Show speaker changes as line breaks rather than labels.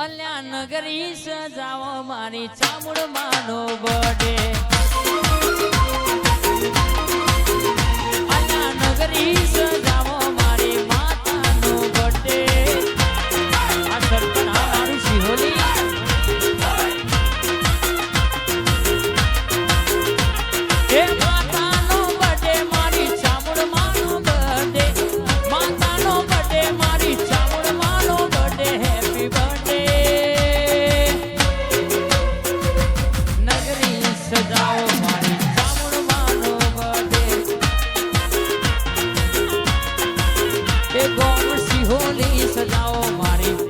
અલ્યા નગરી સજાવો મારી ચામુડ માનો બડે ગોમ સિંહોની સજાઓ મારી.